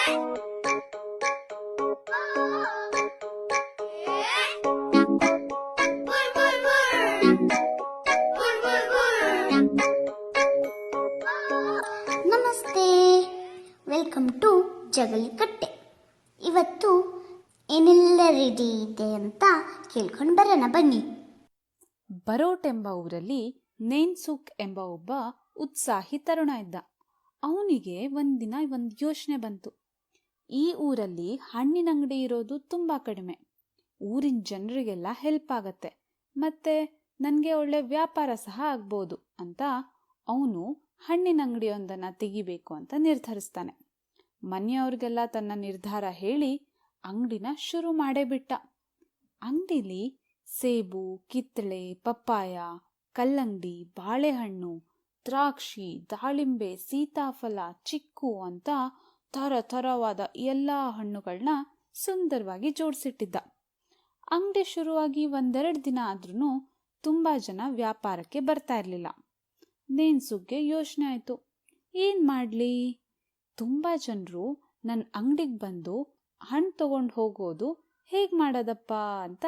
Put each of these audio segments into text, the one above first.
ನಮಸ್ತೆ. Welcome to Jagalikatte. ಇವತ್ತು ಏನೆಲ್ಲ ರೆಡಿ ಇದೆ ಅಂತ ಕೇಳ್ಕೊಂಡು ಬರೋಣ, ಬನ್ನಿ. ಬರೋಟ್ ಎಂಬ ಊರಲ್ಲಿ ನೇನ್ಸುಕ್ ಎಂಬ ಒಬ್ಬ ಉತ್ಸಾಹಿ ತರುಣ ಇದ್ದ. ಅವನಿಗೆ ಒಂದಿನ ಒಂದು ಯೋಚನೆ ಬಂತು. ಈ ಊರಲ್ಲಿ ಹಣ್ಣಿನ ಅಂಗಡಿ ಇರೋದು ತುಂಬ ಕಡಿಮೆ. ಊರಿನ ಜನರಿಗೆಲ್ಲ ಹೆಲ್ಪ್ ಆಗತ್ತೆ. ಮತ್ತೆ ನನಗೆ ಒಳ್ಳೆ ವ್ಯಾಪಾರ ಸಹ ಆಗ್ಬೋದು ಅಂತ ಅವನು ಹಣ್ಣಿನ ಅಂಗಡಿಯೊಂದನ್ನು ತೆಗಿಬೇಕು ಅಂತ ನಿರ್ಧರಿಸ್ತಾನೆ. ಮನೆಯವ್ರಿಗೆಲ್ಲ ತನ್ನ ನಿರ್ಧಾರ ಹೇಳಿ ಅಂಗಡಿನ ಶುರು ಮಾಡೇ ಬಿಟ್ಟ ಅಂಗಡಿಲಿ ಸೇಬು, ಕಿತ್ತಳೆ, ಪಪ್ಪಾಯ, ಕಲ್ಲಂಗಡಿ, ಬಾಳೆಹಣ್ಣು, ದ್ರಾಕ್ಷಿ, ದಾಳಿಂಬೆ, ಸೀತಾಫಲ, ಚಿಕ್ಕು ಅಂತ ಥರ ಥರವಾದ ಎಲ್ಲ ಹಣ್ಣುಗಳನ್ನ ಸುಂದರವಾಗಿ ಜೋಡಿಸಿಟ್ಟಿದ್ದ. ಅಂಗಡಿ ಶುರುವಾಗಿ ಒಂದೆರಡು ದಿನ ಆದ್ರೂ ತುಂಬ ಜನ ವ್ಯಾಪಾರಕ್ಕೆ ಬರ್ತಾ ಇರಲಿಲ್ಲ. ನೇನ್ಸುಗ್ಗೆ ಯೋಚನೆ ಆಯಿತು. ಏನು ಮಾಡಲಿ? ತುಂಬ ಜನರು ನನ್ನ ಅಂಗಡಿಗೆ ಬಂದು ಹಣ್ಣು ತಗೊಂಡು ಹೋಗೋದು ಹೇಗೆ ಮಾಡೋದಪ್ಪ ಅಂತ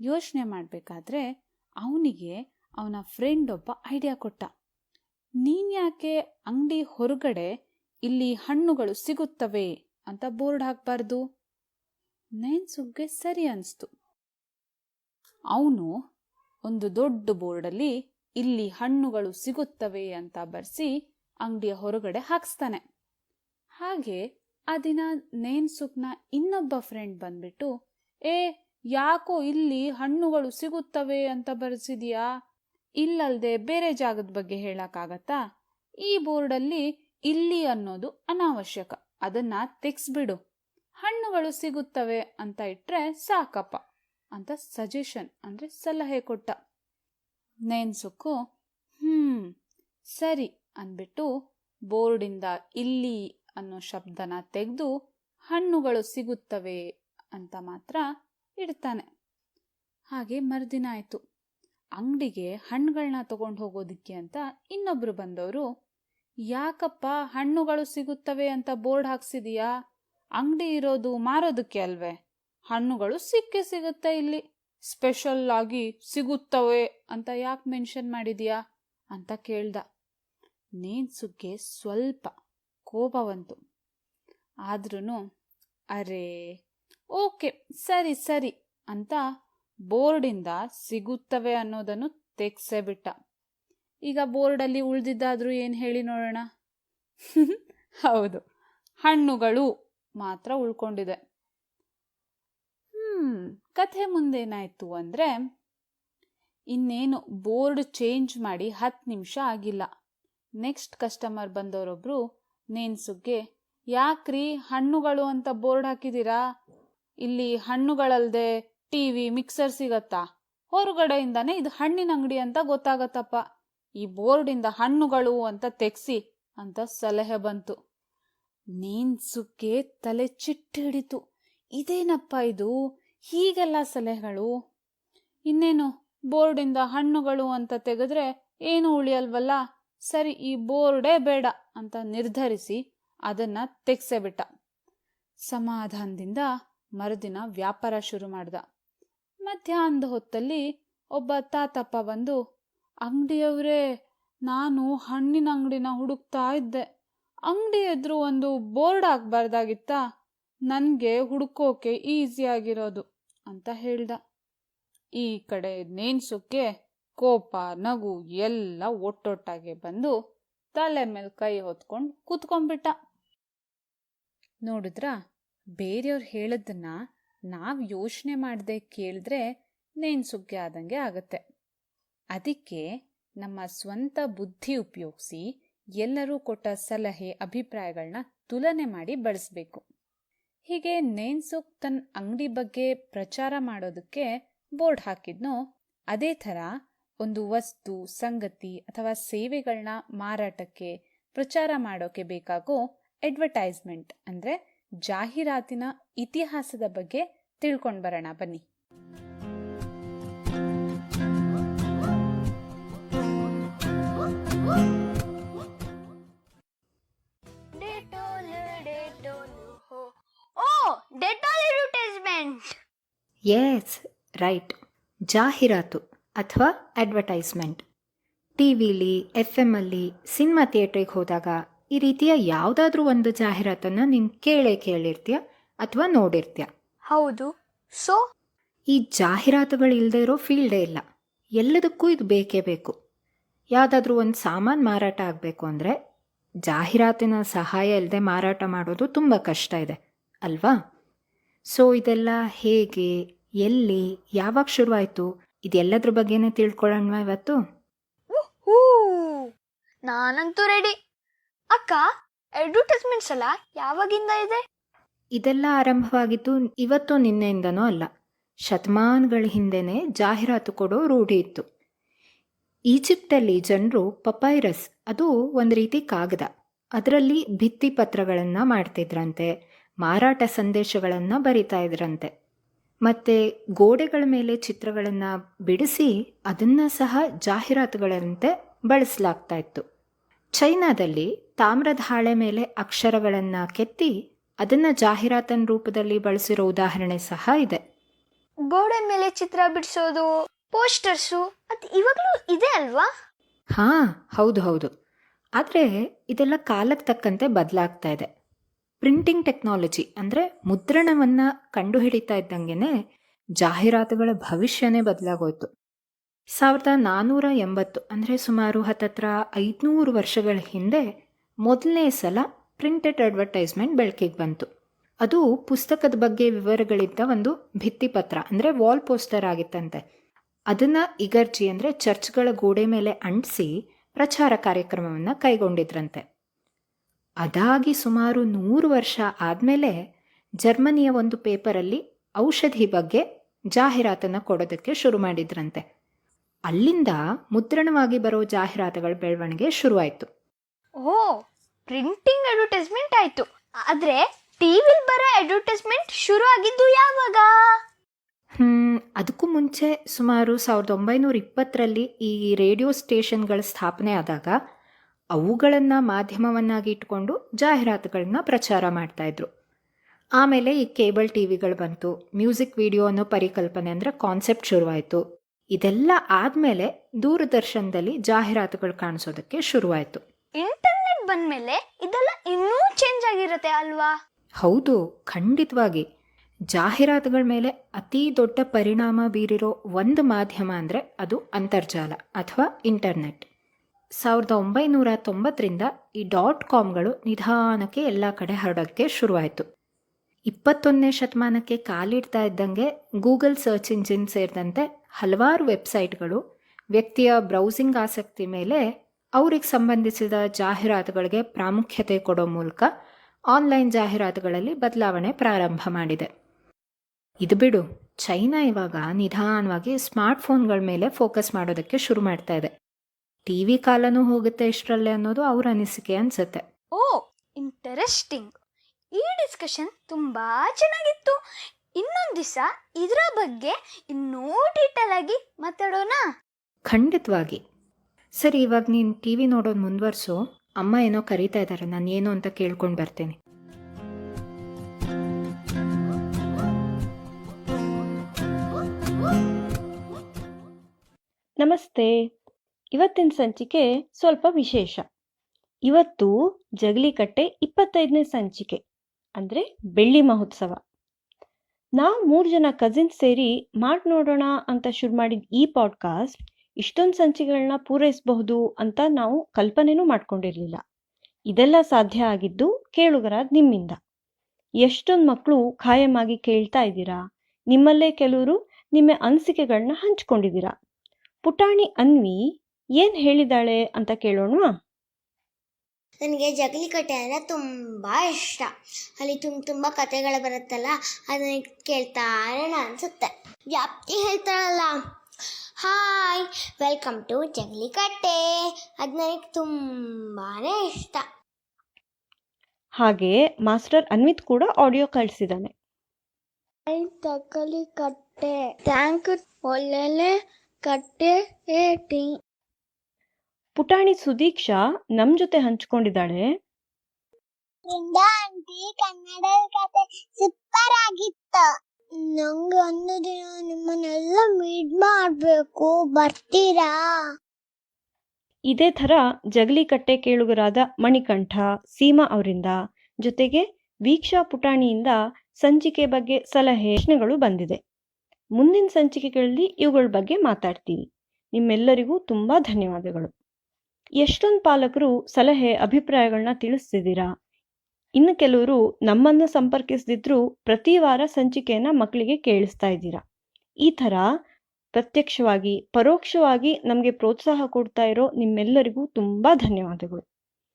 ಯೋಚನೆ ಮಾಡಬೇಕಾದ್ರೆ ಅವನಿಗೆ ಅವನ ಫ್ರೆಂಡ್ ಒಬ್ಬ ಐಡಿಯಾ ಕೊಟ್ಟ. ನೀನ್ಯಾಕೆ ಅಂಗಡಿ ಹೊರಗಡೆ ಇಲ್ಲಿ ಹಣ್ಣುಗಳು ಸಿಗುತ್ತವೆ ಅಂತ ಬೋರ್ಡ್ ಹಾಕಬಾರ್ದು. ನೆನ್ಸುಗ್ಗೆ ಸರಿ ಅನಿಸ್ತು. ಅವನು ಒಂದು ದೊಡ್ಡ ಬೋರ್ಡಲ್ಲಿ ಇಲ್ಲಿ ಹಣ್ಣುಗಳು ಸಿಗುತ್ತವೆ ಅಂತ ಬರೆಸಿ ಅಂಗಡಿಯ ಹೊರಗಡೆ ಹಾಕ್ಸ್ತಾನೆ. ಹಾಗೆ ಆ ದಿನ ನೇನ್ಸುಕ್ನ ಇನ್ನೊಬ್ಬ ಫ್ರೆಂಡ್ ಬಂದ್ಬಿಟ್ಟು, ಏ, ಯಾಕೋ ಇಲ್ಲಿ ಹಣ್ಣುಗಳು ಸಿಗುತ್ತವೆ ಅಂತ ಬರೆಸಿದೀಯಾ? ಇಲ್ಲಲ್ದೆ ಬೇರೆ ಜಾಗದ ಬಗ್ಗೆ ಹೇಳಕ್ಕಾಗತ್ತಾ? ಈ ಬೋರ್ಡಲ್ಲಿ ಇಲ್ಲಿ ಅನ್ನೋದು ಅನಾವಶ್ಯಕ. ಅದನ್ನ ತೆಗ್ಸ್ಬಿಡು. ಹಣ್ಣುಗಳು ಸಿಗುತ್ತವೆ ಅಂತ ಇಟ್ರೆ ಸಾಕಪ್ಪ ಅಂತ ಸಜೆಷನ್ ಅಂದ್ರೆ ಸಲಹೆ ಕೊಟ್ಟ. ನೇನ್ಸುಕ್ಕು, ಹ್ಮ್, ಸರಿ ಅಂದ್ಬಿಟ್ಟು ಬೋರ್ಡಿಂದ ಇಲ್ಲಿ ಅನ್ನೋ ಶಬ್ದನ ತೆಗೆದು ಹಣ್ಣುಗಳು ಸಿಗುತ್ತವೆ ಅಂತ ಮಾತ್ರ ಇಡ್ತಾನೆ. ಹಾಗೆ ಮರುದಿನ ಆಯ್ತು. ಅಂಗಡಿಗೆ ಹಣ್ಣುಗಳನ್ನ ತಗೊಂಡು ಹೋಗೋದಿಕ್ಕೆ ಅಂತ ಇನ್ನೊಬ್ರು ಬಂದವರು ಯಾಕಪ್ಪ ಹಣ್ಣುಗಳು ಸಿಗುತ್ತವೆ ಅಂತ ಬೋರ್ಡ್ ಹಾಕ್ಸಿದೀಯಾ? ಅಂಗಡಿ ಇರೋದು ಮಾರೋದಕ್ಕೆ ಅಲ್ವೇ? ಹಣ್ಣುಗಳು ಸಿಕ್ಕೇ ಸಿಗುತ್ತೆ ಇಲ್ಲಿ. ಸ್ಪೆಷಲ್ ಆಗಿ ಸಿಗುತ್ತವೆ ಅಂತ ಯಾಕೆ ಮೆನ್ಷನ್ ಮಾಡಿದೀಯಾ? ಅಂತ ಕೇಳ್ದ. ನೇನ್ಸುಗ್ಗೆ ಸ್ವಲ್ಪ ಕೋಪ ಬಂತು. ಆದ್ರೂ ಅರೇ, ಓಕೆ, ಸರಿ ಸರಿ ಅಂತ ಬೋರ್ಡಿಂದ ಸಿಗುತ್ತವೆ ಅನ್ನೋದನ್ನು ತೆಗ್ಸೇ ಬಿಟ್ಟ. ಈಗ ಬೋರ್ಡಲ್ಲಿ ಉಳಿದಿದ್ದಾದರೂ ಏನು ಹೇಳಿ ನೋಡೋಣ? ಹೌದು. ಹಣ್ಣುಗಳು ಮಾತ್ರ ಉಳ್ಕೊಂಡಿದೆ. ಹ್ಮ್ ಕಥೆ ಮುಂದೇನಾಯ್ತು ಅಂದ್ರೆ ಇನ್ನೇನು ಬೋರ್ಡ್ ಚೇಂಜ್ ಮಾಡಿ ಹತ್ತು ನಿಮಿಷ ಆಗಿಲ್ಲ. ನೆಕ್ಸ್ಟ್ ಕಸ್ಟಮರ್ ಬಂದವರೊಬ್ರು ನೇನ್ಸುಗ್ಗೆ ಯಾಕ್ರಿ ಹಣ್ಣುಗಳು ಅಂತ ಬೋರ್ಡ್ ಹಾಕಿದ್ದೀರಾ ಇಲ್ಲಿ ಹಣ್ಣುಗಳಲ್ದೆ ಟಿವಿ ಮಿಕ್ಸರ್ ಸಿಗತ್ತಾ? ಹೊರಗಡೆಯಿಂದಾನೆ ಇದು ಹಣ್ಣಿನ ಅಂಗಡಿ ಅಂತ ಗೊತ್ತಾಗತ್ತಪ್ಪ. ಈ ಬೋರ್ಡಿಂದ ಹಣ್ಣುಗಳು ಅಂತ ತೆಗ್ಸಿ ಅಂತ ಸಲಹೆ ಬಂತು. ನೇನ್ಸುಕ್ಕೆ ತಲೆ ಚಿಟ್ಟು ಹಿಡಿತು. ಇದೇನಪ್ಪ ಇದು? ಹೀಗೆಲ್ಲ ಸಲಹೆಗಳು? ಇನ್ನೇನು, ಬೋರ್ಡಿಂದ ಹಣ್ಣುಗಳು ಅಂತ ತೆಗೆದ್ರೆ ಏನು ಉಳಿಯಲ್ವಲ್ಲ? ಸರಿ, ಈ ಬೋರ್ಡೇ ಬೇಡ ಅಂತ ನಿರ್ಧರಿಸಿ ಅದನ್ನ ತೆಗ್ಸೆಬಿಟ್ಟ ಸಮಾಧಾನದಿಂದ ಮರುದಿನ ವ್ಯಾಪಾರ ಶುರು ಮಾಡ್ದ. ಮಧ್ಯಾಹ್ನದ ಹೊತ್ತಲ್ಲಿ ಒಬ್ಬ ತಾತಪ್ಪ ಬಂದು ಅಂಗಡಿಯವ್ರೇ, ನಾನು ಹಣ್ಣಿನ ಅಂಗಡಿನ ಹುಡುಕ್ತಾ ಇದ್ದೆ. ಅಂಗಡಿ ಎದುರು ಒಂದು ಬೋರ್ಡ್ ಹಾಕ್ಬಾರ್ದಾಗಿತ್ತಾ? ನನಗೆ ಹುಡುಕೋಕೆ ಈಸಿ ಆಗಿರೋದು ಅಂತ ಹೇಳ್ದ. ಈ ಕಡೆ ನೇನ್ಸುಕ್ಕೆ ಕೋಪ, ನಗು ಎಲ್ಲ ಒಟ್ಟೊಟ್ಟಾಗೆ ಬಂದು ತಲೆ ಮೇಲೆ ಕೈ ಹೊತ್ಕೊಂಡು ಕೂತ್ಕೊಂಡ್ಬಿಟ್ಟ. ನೋಡಿದ್ರ, ಬೇರೆಯವ್ರು ಹೇಳದನ್ನ ನಾವು ಯೋಚನೆ ಮಾಡದೆ ಕೇಳಿದ್ರೆ ನೇನ್ಸುಗ್ಗೆ ಆದಂಗೆ ಆಗತ್ತೆ. ಅದಕ್ಕೆ ನಮ್ಮ ಸ್ವಂತ ಬುದ್ಧಿ ಉಪಯೋಗಿಸಿ ಎಲ್ಲರೂ ಕೊಟ್ಟ ಸಲಹೆ ಅಭಿಪ್ರಾಯಗಳನ್ನ ತುಲನೆ ಮಾಡಿ ಬಳಸಬೇಕು. ಹೀಗೆ ನೇನ್ಸುಕ್ ತನ್ನ ಅಂಗಡಿ ಬಗ್ಗೆ ಪ್ರಚಾರ ಮಾಡೋದಕ್ಕೆ ಬೋರ್ಡ್ ಹಾಕಿದ್ನೋ, ಅದೇ ಥರ ಒಂದು ವಸ್ತು, ಸಂಗತಿ ಅಥವಾ ಸೇವೆಗಳನ್ನ ಮಾರಾಟಕ್ಕೆ ಪ್ರಚಾರ ಮಾಡೋಕೆ ಬೇಕಾಗೋ ಅಡ್ವರ್ಟೈಸ್ಮೆಂಟ್ ಅಂದರೆ ಜಾಹೀರಾತಿನ ಇತಿಹಾಸದ ಬಗ್ಗೆ ತಿಳ್ಕೊಂಡು ಬರೋಣ ಬನ್ನಿ. ಎಸ್ ರೈಟ್ ಜಾಹೀರಾತು ಅಥವಾ ಅಡ್ವರ್ಟೈಸ್ಮೆಂಟ್ ಟಿ ವಿಲಿ ಎಫ್ ಎಮ್ಮಲ್ಲಿ ಸಿನಿಮಾ ಥಿಯೇಟ್ರಿಗೆ ಹೋದಾಗ ಈ ರೀತಿಯ ಯಾವುದಾದ್ರೂ ಒಂದು ಜಾಹೀರಾತನ್ನು ನೀನು ಕೇಳೇ ಕೇಳಿರ್ತೀಯ ಅಥವಾ ನೋಡಿರ್ತೀಯ? ಹೌದು. ಸೊ ಈ ಜಾಹೀರಾತುಗಳು ಇಲ್ಲದೆ ಇರೋ ಫೀಲ್ಡೇ ಇಲ್ಲ. ಎಲ್ಲದಕ್ಕೂ ಇದು ಬೇಕೇ ಬೇಕು. ಯಾವುದಾದ್ರೂ ಒಂದು ಸಾಮಾನು ಮಾರಾಟ ಆಗಬೇಕು ಅಂದರೆ ಜಾಹೀರಾತಿನ ಸಹಾಯ ಇಲ್ಲದೆ ಮಾರಾಟ ಮಾಡೋದು ತುಂಬ ಕಷ್ಟ ಇದೆ ಅಲ್ವಾ? ಸೊ ಇದೆಲ್ಲ ಹೇಗೆ ಎಲ್ಲಿ ಯಾವಾಗ ಶುರುವಾಯಿತು? ಇದೆಲ್ಲದ್ರ ಬಗ್ಗೆನೇ ತಿಳ್ಕೊಳ್ಳೋಣ ಇವತ್ತು? ನಾನಂತೂ ರೆಡಿ ಅಕ್ಕ ಅಡ್ವರ್ಟೈಸ್ಮೆಂಟ್ಸ್ ಅಲ್ಲ ಯಾವಾಗಿಂದ ಇದೆ? ಇದೆಲ್ಲ ಆರಂಭವಾಗಿದ್ದು ಇವತ್ತು ನಿನ್ನೆಯಿಂದನೂ ಅಲ್ಲ. ಶತಮಾನಗಳ ಹಿಂದೆನೇ ಜಾಹೀರಾತು ಕೊಡೋ ರೂಢಿ ಇತ್ತು. ಈಜಿಪ್ಟಲ್ಲಿ ಜನರು ಪಪೈರಸ್ ಅದು ಒಂದು ರೀತಿ ಕಾಗದ. ಅದರಲ್ಲಿ ಭಿತ್ತಿ ಪತ್ರಗಳನ್ನು ಮಾಡ್ತಿದ್ರಂತೆ. ಮಾರಾಟ ಸಂದೇಶಗಳನ್ನು ಬರಿತಾ ಇದ್ರಂತೆ. ಮತ್ತು ಗೋಡೆಗಳ ಮೇಲೆ ಚಿತ್ರಗಳನ್ನು ಬಿಡಿಸಿ ಅದನ್ನು ಸಹ ಜಾಹೀರಾತುಗಳಂತೆ ಬಳಸಲಾಗ್ತಾ ಇತ್ತು. ಚೈನಾದಲ್ಲಿ ತಾಮ್ರದ ಹಾಳೆ ಮೇಲೆ ಅಕ್ಷರಗಳನ್ನು ಕೆತ್ತಿ ಅದನ್ನು ಜಾಹೀರಾತನ ರೂಪದಲ್ಲಿ ಬಳಸಿರೋ ಉದಾಹರಣೆ ಸಹ ಇದೆ. ಗೋಡೆ ಮೇಲೆ ಚಿತ್ರ ಬಿಡಿಸೋದು ಪೋಸ್ಟರ್ಸು ಅದು ಇವಾಗಲೂ ಇದೆ ಅಲ್ವಾ? ಹಾಂ ಹೌದು ಹೌದು. ಆದರೆ ಇದೆಲ್ಲ ಕಾಲಕ್ಕೆ ತಕ್ಕಂತೆ ಬದಲಾಗ್ತಾ ಇದೆ. ಪ್ರಿಂಟಿಂಗ್ ಟೆಕ್ನಾಲಜಿ ಅಂದರೆ ಮುದ್ರಣವನ್ನು ಕಂಡುಹಿಡಿತಾ ಇದ್ದಂಗೆ ಜಾಹೀರಾತುಗಳ ಭವಿಷ್ಯನೇ ಬದಲಾಗೋಯ್ತು. ಸಾವಿರದ ನಾನ್ನೂರ ಎಂಬತ್ತು ಅಂದರೆ ಸುಮಾರು ಹತ್ತತ್ರ ಐದುನೂರು ವರ್ಷಗಳ ಹಿಂದೆ ಮೊದಲನೇ ಸಲ ಪ್ರಿಂಟೆಡ್ ಅಡ್ವರ್ಟೈಸ್ಮೆಂಟ್ ಬೆಳಕಿಗೆ ಬಂತು. ಅದು ಪುಸ್ತಕದ ಬಗ್ಗೆ ವಿವರಗಳಿದ್ದ ಒಂದು ಭಿತ್ತಿಪತ್ರ ಅಂದರೆ ವಾಲ್ ಪೋಸ್ಟರ್ ಆಗಿತ್ತಂತೆ. ಅದನ್ನು ಇಗರ್ಜಿ ಅಂದರೆ ಚರ್ಚ್ಗಳ ಗೋಡೆ ಮೇಲೆ ಅಂಟಿಸಿ ಪ್ರಚಾರ ಕಾರ್ಯಕ್ರಮವನ್ನು ಕೈಗೊಂಡಿದ್ರಂತೆ. ಅದಾಗಿ ಸುಮಾರು ನೂರು ವರ್ಷ ಆದಮೇಲೆ ಜರ್ಮನಿಯ ಒಂದು ಪೇಪರಲ್ಲಿ ಔಷಧಿ ಬಗ್ಗೆ ಜಾಹೀರಾತನ್ನು ಕೊಡೋದಕ್ಕೆ ಶುರು ಮಾಡಿದ್ರಂತೆ. ಅಲ್ಲಿಂದ ಮುದ್ರಣವಾಗಿ ಬರೋ ಜಾಹೀರಾತುಗಳ ಬೆಳವಣಿಗೆ ಶುರುವಾಯಿತು. ಓ ಪ್ರಿಂಟಿಂಗ್ ಅಡ್ವರ್ಟೈಸ್ಮೆಂಟ್ ಆಯಿತು. ಆದರೆ ಟಿವಿಲ್ ಬರೋ ಅಡ್ವರ್ಟೈಸ್ಮೆಂಟ್ ಶುರು ಆಗಿದ್ದು ಯಾವಾಗ? ಹ್ಮ್, ಅದಕ್ಕೂ ಮುಂಚೆ ಸುಮಾರು ಸಾವಿರದ ಒಂಬೈನೂರ ಇಪ್ಪತ್ತರಲ್ಲಿ ಈ ರೇಡಿಯೋ ಸ್ಟೇಷನ್ಗಳ ಸ್ಥಾಪನೆ ಆದಾಗ ಅವುಗಳನ್ನು ಮಾಧ್ಯಮವನ್ನಾಗಿ ಇಟ್ಕೊಂಡು ಜಾಹೀರಾತುಗಳನ್ನ ಪ್ರಚಾರ ಮಾಡ್ತಾಯಿದ್ರು ಆಮೇಲೆ ಈ ಕೇಬಲ್ ಟಿ ವಿಗಳು ಬಂತು ಮ್ಯೂಸಿಕ್ ವಿಡಿಯೋ ಅನ್ನೋ ಪರಿಕಲ್ಪನೆ ಅಂದರೆ ಕಾನ್ಸೆಪ್ಟ್ ಶುರುವಾಯಿತು. ಇದೆಲ್ಲ ಆದಮೇಲೆ ದೂರದರ್ಶನದಲ್ಲಿ ಜಾಹೀರಾತುಗಳು ಕಾಣಿಸೋದಕ್ಕೆ ಶುರುವಾಯಿತು. ಇಂಟರ್ನೆಟ್ ಬಂದಮೇಲೆ ಇದೆಲ್ಲ ಇನ್ನೂ ಚೇಂಜ್ ಆಗಿರುತ್ತೆ ಅಲ್ವಾ? ಹೌದು ಖಂಡಿತವಾಗಿ. ಜಾಹೀರಾತುಗಳ ಮೇಲೆ ಅತಿ ದೊಡ್ಡ ಪರಿಣಾಮ ಬೀರಿರೋ ಒಂದು ಮಾಧ್ಯಮ ಅಂದರೆ ಅದು ಅಂತರ್ಜಾಲ ಅಥವಾ ಇಂಟರ್ನೆಟ್. ಸಾವಿರದ ಒಂಬೈನೂರ ತೊಂಬತ್ತರಿಂದ ಈ ಡಾಟ್ ಕಾಮ್ಗಳು ನಿಧಾನಕ್ಕೆ ಎಲ್ಲ ಕಡೆ ಹರಡೋಕ್ಕೆ ಶುರುವಾಯಿತು. ಇಪ್ಪತ್ತೊಂದನೇ ಶತಮಾನಕ್ಕೆ ಕಾಲಿಡ್ತಾ ಇದ್ದಂಗೆ ಗೂಗಲ್ ಸರ್ಚ್ ಇಂಜಿನ್ ಸೇರಿದಂತೆ ಹಲವಾರು ವೆಬ್ಸೈಟ್ಗಳು ವ್ಯಕ್ತಿಯ ಬ್ರೌಸಿಂಗ್ ಆಸಕ್ತಿ ಮೇಲೆ ಅವ್ರಿಗೆ ಸಂಬಂಧಿಸಿದ ಜಾಹೀರಾತುಗಳಿಗೆ ಪ್ರಾಮುಖ್ಯತೆ ಕೊಡೋ ಮೂಲಕ ಆನ್ಲೈನ್ ಜಾಹೀರಾತುಗಳಲ್ಲಿ ಬದಲಾವಣೆ ಪ್ರಾರಂಭ ಮಾಡಿದೆ. ಇದು ಬಿಡು, ಚೈನಾ ಇವಾಗ ನಿಧಾನವಾಗಿ ಸ್ಮಾರ್ಟ್ಫೋನ್ಗಳ ಮೇಲೆ ಫೋಕಸ್ ಮಾಡೋದಕ್ಕೆ ಶುರು ಮಾಡ್ತಾ ಇದೆ. ಟಿ ವಿ ಕಾಲನೂ ಹೋಗುತ್ತೆ ಇಷ್ಟರಲ್ಲೇ ಅನ್ನೋದು ಅವ್ರ ಅನಿಸಿಕೆ ಅನ್ಸುತ್ತೆ. ಓ ಇಂಟರೆಸ್ಟಿಂಗ್ ಈ ಡಿಸ್ಕಷನ್ ತುಂಬಾ ಚೆನ್ನಾಗಿತ್ತು. ಇನ್ನೊಂದು ದಿವಸ ಇದರ ಬಗ್ಗೆ ಇನ್ನೂ ಡೀಟೇಲ್ ಆಗಿ ಮಾತಾಡೋಣ? ಖಂಡಿತವಾಗಿ. ಸರಿ ಇವಾಗ ನೀನು ಟಿ ವಿ ನೋಡೋದು ಮುಂದುವರ್ಸು. ಅಮ್ಮ ಏನೋ ಕರೀತಾ ಇದ್ದಾರೆ ನಾನು ಏನು ಅಂತ ಕೇಳ್ಕೊಂಡು ಬರ್ತೇನೆ. ನಮಸ್ತೆ. ಇವತ್ತಿನ ಸಂಚಿಕೆ ಸ್ವಲ್ಪ ವಿಶೇಷ. ಇವತ್ತು ಜಗಲಿಕಟ್ಟೆ ಇಪ್ಪತ್ತೈದನೇ ಸಂಚಿಕೆ, ಅಂದರೆ ಬೆಳ್ಳಿ ಮಹೋತ್ಸವ. ನಾವು ಮೂರು ಜನ ಕಸಿನ್ಸ್ ಸೇರಿ ಮಾಡಿ ನೋಡೋಣ ಅಂತ ಶುರು ಮಾಡಿದ ಈ ಪಾಡ್ಕಾಸ್ಟ್ ಇಷ್ಟೊಂದು ಸಂಚಿಕೆಗಳನ್ನ ಪೂರೈಸಬಹುದು ಅಂತ ನಾವು ಕಲ್ಪನೆನೂ ಮಾಡ್ಕೊಂಡಿರಲಿಲ್ಲ. ಇದೆಲ್ಲ ಸಾಧ್ಯ ಆಗಿದ್ದು ಕೇಳುಗರಾದ ನಿಮ್ಮಿಂದ. ಎಷ್ಟೊಂದು ಮಕ್ಕಳು ಖಾಯಮಾಗಿ ಕೇಳ್ತಾ ಇದ್ದೀರಾ? ನಿಮ್ಮಲ್ಲೇ ಕೆಲವರು ನಿಮ್ಮ ಅನಿಸಿಕೆಗಳನ್ನ ಹಂಚ್ಕೊಂಡಿದ್ದೀರಾ? ಪುಟಾಣಿ ಅನ್ವಿ ಏನ್ ಹೇಳಿದಾಳೆ ಅಂತ ಕೇಳೋಣ? ನನಗೆ ಜಗಲಿಕಟ್ಟೆ ಅಂದರೆ ತುಂಬ ಇಷ್ಟ. ಅಲ್ಲಿ ತುಂಬ ತುಂಬ ಕತೆಗಳು ಬರುತ್ತಲ್ಲ ಅದನ್ನ ಕೇಳ್ತಾ ಅನ್ಸುತ್ತೆ ಅನಿಸುತ್ತೆ. ವ್ಯಾಪ್ತಿ ಹೇಳ್ತಾಳಲ್ಲ. ಹಾಯ್ ವೆಲ್ಕಮ್ ಟು ಜಗಲಿಕಟ್ಟೆ ಅದು ನನಗೆ ತುಂಬಾ ಇಷ್ಟ. ಹಾಗೆ ಮಾಸ್ಟರ್ ಅನ್ವಿತ್ ಕೂಡ ಆಡಿಯೋ ಕಳಿಸಿದ್ದಾನೆ ಜಗಲಿ ಕಟ್ಟೆ. ಥ್ಯಾಂಕ್ ಒಳ್ಳೆ ಕಟ್ಟೆ ಪುಟಾಣಿ ಸುದೀಕ್ಷಾ ನಮ್ ಜೊತೆ ಹಂಚ್ಕೊಂಡಿದ್ದಾಳೆ. ಆಂಟಿ ಕನ್ನಡ ಕತೆ ಸೂಪರ್ ಆಗಿತ್ತು. ನಂಗೆ ಒಂದು ದಿನ ನಿಮ್ಮನ್ನೆಲ್ಲ ಮೀಟ್ ಮಾಡಬೇಕು ಬರ್ತೀರಾ? ಇದೇ ಥರ ಜಗಲಿಕಟ್ಟೆ ಕೇಳುಗರಾದ ಮಣಿಕಂಠ ಸೀಮಾ ಅವರಿಂದ ಜೊತೆಗೆ ವೀಕ್ಷಾ ಪುಟಾಣಿಯಿಂದ ಸಂಚಿಕೆ ಬಗ್ಗೆ ಸಲಹೆ ಪ್ರಶ್ನೆಗಳು ಬಂದಿದೆ. ಮುಂದಿನ ಸಂಚಿಕೆಗಳಲ್ಲಿ ಇವುಗಳ ಬಗ್ಗೆ ಮಾತಾಡ್ತೀವಿ ನಿಮ್ಮೆಲ್ಲರಿಗೂ ತುಂಬ ಧನ್ಯವಾದಗಳು. ಎಷ್ಟೊಂದು ಪಾಲಕರು ಸಲಹೆ ಅಭಿಪ್ರಾಯಗಳನ್ನ ತಿಳಿಸ್ತಿದ್ದೀರಾ? ಇನ್ನು ಕೆಲವರು ನಮ್ಮನ್ನು ಸಂಪರ್ಕಿಸದಿದ್ರೂ ಪ್ರತಿ ವಾರ ಸಂಚಿಕೆಯನ್ನ ಮಕ್ಕಳಿಗೆ ಕೇಳಿಸ್ತಾ ಇದ್ದೀರಾ? ಈ ಥರ ಪ್ರತ್ಯಕ್ಷವಾಗಿ, ಪರೋಕ್ಷವಾಗಿ ನಮಗೆ ಪ್ರೋತ್ಸಾಹ ಕೊಡ್ತಾ ಇರೋ ನಿಮ್ಮೆಲ್ಲರಿಗೂ ತುಂಬ ಧನ್ಯವಾದಗಳು.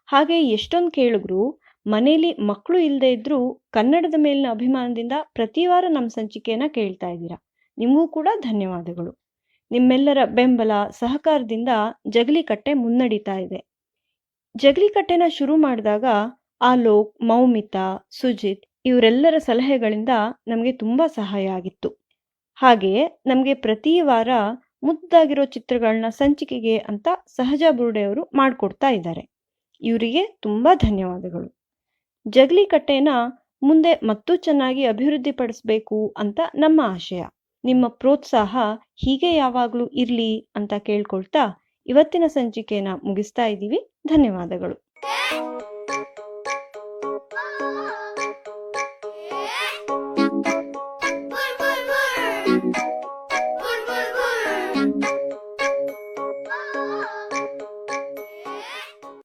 ಹಾಗೆ ಎಷ್ಟೊಂದು ಕೇಳಿದ್ರು ಮನೇಲಿ ಮಕ್ಕಳು ಇಲ್ಲದೆ ಇದ್ದರೂ ಕನ್ನಡದ ಮೇಲಿನ ಅಭಿಮಾನದಿಂದ ಪ್ರತಿ ವಾರ ನಮ್ಮ ಸಂಚಿಕೆಯನ್ನ ಕೇಳ್ತಾ ಇದ್ದೀರಾ? ನಿಮಗೂ ಕೂಡ ಧನ್ಯವಾದಗಳು. ನಿಮ್ಮೆಲ್ಲರ ಬೆಂಬಲ ಸಹಕಾರದಿಂದ ಜಗಲಿಕಟ್ಟೆ ಮುನ್ನಡೀತಾ ಇದೆ. ಜಗಲಿಕಟ್ಟೆನ ಶುರು ಮಾಡಿದಾಗ ಆಲೋಕ್, ಮೌಮಿತಾ, ಸುಜಿತ್ ಇವರೆಲ್ಲರ ಸಲಹೆಗಳಿಂದ ನಮಗೆ ತುಂಬ ಸಹಾಯ ಆಗಿತ್ತು. ಹಾಗೆ ನಮಗೆ ಪ್ರತಿ ವಾರ ಮುದ್ದಾಗಿರೋ ಚಿತ್ರಗಳನ್ನ ಸಂಚಿಕೆಗೆ ಅಂತ ಸಹಜ ಬುರುಡೆಯವರು ಮಾಡಿಕೊಡ್ತಾ ಇದ್ದಾರೆ. ಇವರಿಗೆ ತುಂಬ ಧನ್ಯವಾದಗಳು. ಜಗಲಿಕಟ್ಟೆನ ಮುಂದೆ ಮತ್ತೂ ಚೆನ್ನಾಗಿ ಅಭಿವೃದ್ಧಿಪಡಿಸಬೇಕು ಅಂತ ನಮ್ಮ ಆಶಯ. ನಿಮ್ಮ ಪ್ರೋತ್ಸಾಹ ಹೀಗೆ ಯಾವಾಗಲೂ ಇರಲಿ ಅಂತ ಕೇಳ್ಕೊಳ್ತಾ ಇವತ್ತಿನ ಸಂಚಿಕೆನ ಮುಗಿಸ್ತಾ ಇದ್ದೀವಿ. ಧನ್ಯವಾದಗಳು.